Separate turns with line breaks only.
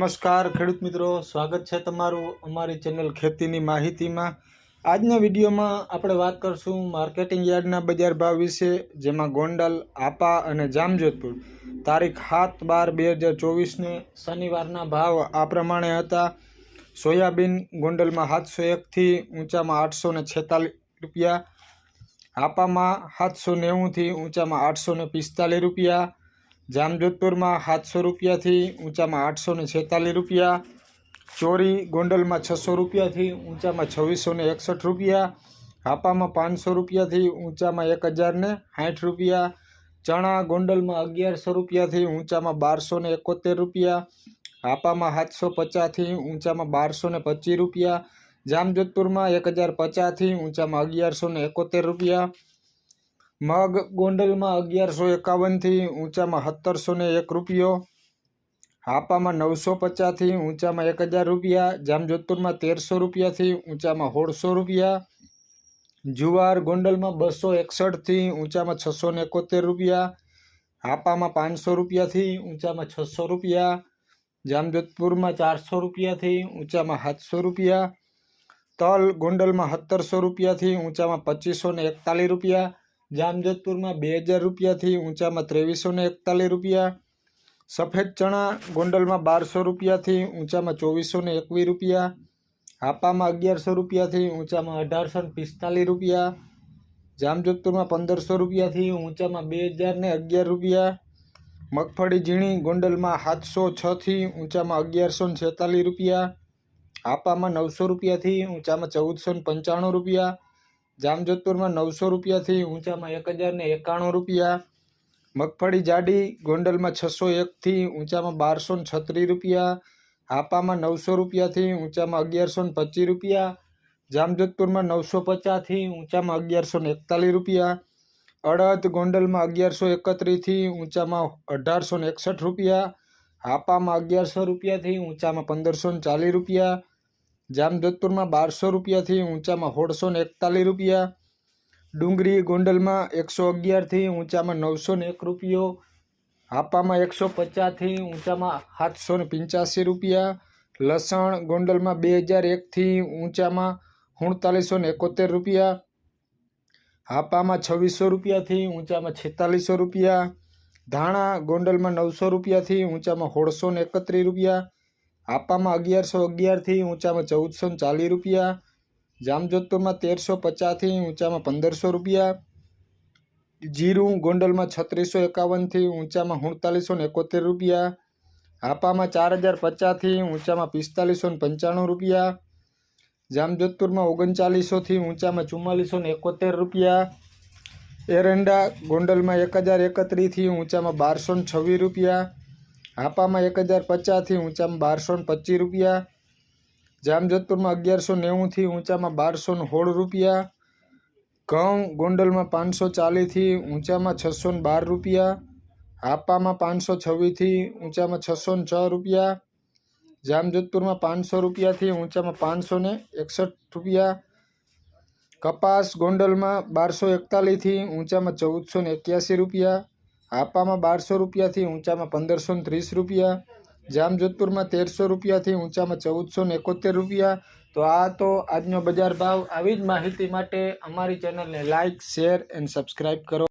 નમસ્કાર ખેડૂત મિત્રો, સ્વાગત છે તમારું અમારી ચેનલ ખેતીની માહિતીમાં. આજના વિડીયોમાં આપણે વાત કરશું માર્કેટિંગ યાર્ડના બજાર ભાવ વિશે, જેમાં ગોંડલ, આપા અને જામજોધપુર. તારીખ સાત બાર બે હજાર ચોવીસને શનિવારના ભાવ આ પ્રમાણે હતા. સોયાબીન ગોંડલમાં સાતસો એકથી ઊંચામાં આઠસો ને છેતાલીસ રૂપિયા હાપામાં સાતસો નેવુંથી ઊંચામાં આઠસો ને પિસ્તાલીસ રૂપિયા જામજોધપુરમાં સાતસો રૂપિયાથી ઊંચામાં આઠસો છેતાલીસ રૂપિયા, ચોરી ગોંડલમાં છસો રૂપિયાથી ઊંચામાં છવ્વીસો એકસઠ રૂપિયા, હાપામાં પાંચસો રૂપિયાથી ઊંચામાં એક હજાર ને સાઠ રૂપિયા, ચણા ગોંડલમાં અગિયારસો રૂપિયાથી ઊંચામાં બારસો એકોતેર રૂપિયા, હાપામાં સાતસો પચાસથી ઊંચામાં બારસો પચીસ રૂપિયા, જામજોધપુરમાં એક હજાર પચાસથી ઊંચામાં અગિયારસો એકોતેર રૂપિયા મગ ગોંડલમાં અગિયારસો એકાવનથી ઊંચામાં સત્તરસો ને એક રૂપિયો, હાપામાં નવસો પચાસથી ઊંચામાં એક હજાર રૂપિયા, જામજોધપુરમાં તેરસો રૂપિયાથી ઊંચામાં સોળસો રૂપિયા, જુવાર ગોંડલમાં બસો એકસઠથી ઊંચામાં છસો ને એકોતેર રૂપિયા, હાપામાં પાંચસો રૂપિયાથી ઊંચામાં છસો રૂપિયા, જામજોધપુરમાં ચારસો રૂપિયાથી ઊંચામાં સાતસો રૂપિયા, તલ ગોંડલમાં સત્તરસો રૂપિયાથી ઊંચામાં પચીસો ને એકતાલીસ રૂપિયા જામજોધપુરમાં બે હજાર રૂપિયાથી ઊંચામાં ત્રેવીસો ને એકતાલીસ રૂપિયા, સફેદ ચણા ગોંડલમાં બારસો રૂપિયાથી ઊંચામાં ચોવીસો ને એકવીસ રૂપિયા, હાપામાં અગિયારસો રૂપિયાથી ઊંચામાં અઢારસો ને પિસ્તાલીસ રૂપિયા, જામજોધપુરમાં પંદરસો રૂપિયાથી ઊંચામાં બે હજાર ને અગિયાર રૂપિયા, મગફળી ઝીણી ગોંડલમાં સાતસો છથી ઊંચામાં અગિયારસો ને છેતાલીસ રૂપિયા, હાપામાં નવસો રૂપિયાથી ઊંચામાં ચૌદસો ને પંચાણું રૂપિયા જામજોધપુરમાં નવસો રૂપિયાથી ઊંચામાં એક હજાર ને એકાણું રૂપિયા. મગફળી જાડી ગોંડલમાં છસો એકથી ઊંચામાં બારસો ને છત્રીસ રૂપિયા. હાપામાં નવસો રૂપિયાથી ઊંચામાં અગિયારસો ને પચીસ રૂપિયા. જામજોધપુરમાં નવસો પચાસથી ઊંચામાં અગિયારસો ને એકતાલીસ રૂપિયા. અડદ ગોંડલમાં અગિયારસો એકત્રીસથી ઊંચામાં અઢારસો ને એકસઠ રૂપિયા. હાપામાં અગિયારસો રૂપિયાથી ઊંચામાં પંદરસો ચાલીસ રૂપિયા. જામજોધપુરમાં બારસો રૂપિયાથી ઊંચામાં સોળસો એકતાલીસ રૂપિયા, ડુંગરી ગોંડલમાં એકસો અગિયારથી ઊંચામાં નવસો ને એક રૂપિયો, હાપામાં એકસો પચાસથી ઊંચામાં સાતસો ને પંચ્યાસી રૂપિયા, લસણ ગોંડલમાં બે હજાર એકથી ઊંચામાં સુડતાલીસો ને એકોતેર રૂપિયા, હાપામાં છવ્વીસો રૂપિયાથી ઊંચામાં છેતાલીસો રૂપિયા, ધાણા ગોંડલમાં નવસો રૂપિયાથી ઊંચામાં સોળસો ને એકત્રીસ રૂપિયા હાપામાં અગિયારસો અગિયારથી ઊંચામાં ચૌદસો ચાલીસ રૂપિયા, જામજોધપુરમાં તેરસો પચાસથી ઊંચામાં પંદરસો રૂપિયા, જીરું ગોંડલમાં છત્રીસો એકાવનથી ઊંચામાં સુડતાલીસો એકોતેર રૂપિયા, હાપામાં ચાર હજાર પચાસથી ઊંચામાં પિસ્તાલીસો પંચાણું રૂપિયા, જામજોધપુરમાં ઓગણચાલીસોથી ઊંચામાં ચુમ્માલીસો એકોતેર રૂપિયા, એરંડા ગોંડલમાં એક હજાર એકત્રીસથી ઊંચામાં બારસો છવ્વીસ રૂપિયા હાપામાં એક હજાર પચાસથી ઊંચામાં બારસો પચીસ રૂપિયા, જામજોધપુરમાં અગિયારસો નેવુંથી ઊંચામાં બારસો ને સોળ રૂપિયા, ઘઉં ગોંડલમાં પાંચસો ચાલીસથી ઊંચામાં છસો ને બાર રૂપિયા, હાપામાં પાંચસો છવ્વીસથી ઊંચામાં છસો છ રૂપિયા, જામજોધપુરમાં પાંચસો રૂપિયાથી ઊંચામાં પાંચસો ને એકસઠ રૂપિયા, કપાસ ગોંડલમાં બારસો એકતાલીસથી ઊંચામાં ચૌદસો ને એક્યાસી રૂપિયા હાપામાં બારસો રૂપિયાથી ઊંચામાં પંદરસો ત્રીસ રૂપિયા, જામજોધપુરમાં તેરસો રૂપિયાથી ઊંચામાં ચૌદસો એકોતેર રૂપિયા. તો આ તો આજનો બજાર ભાવ. આવી જ માહિતી માટે અમારી ચેનલને લાઇક શેર એન્ડ સબસ્ક્રાઈબ કરો.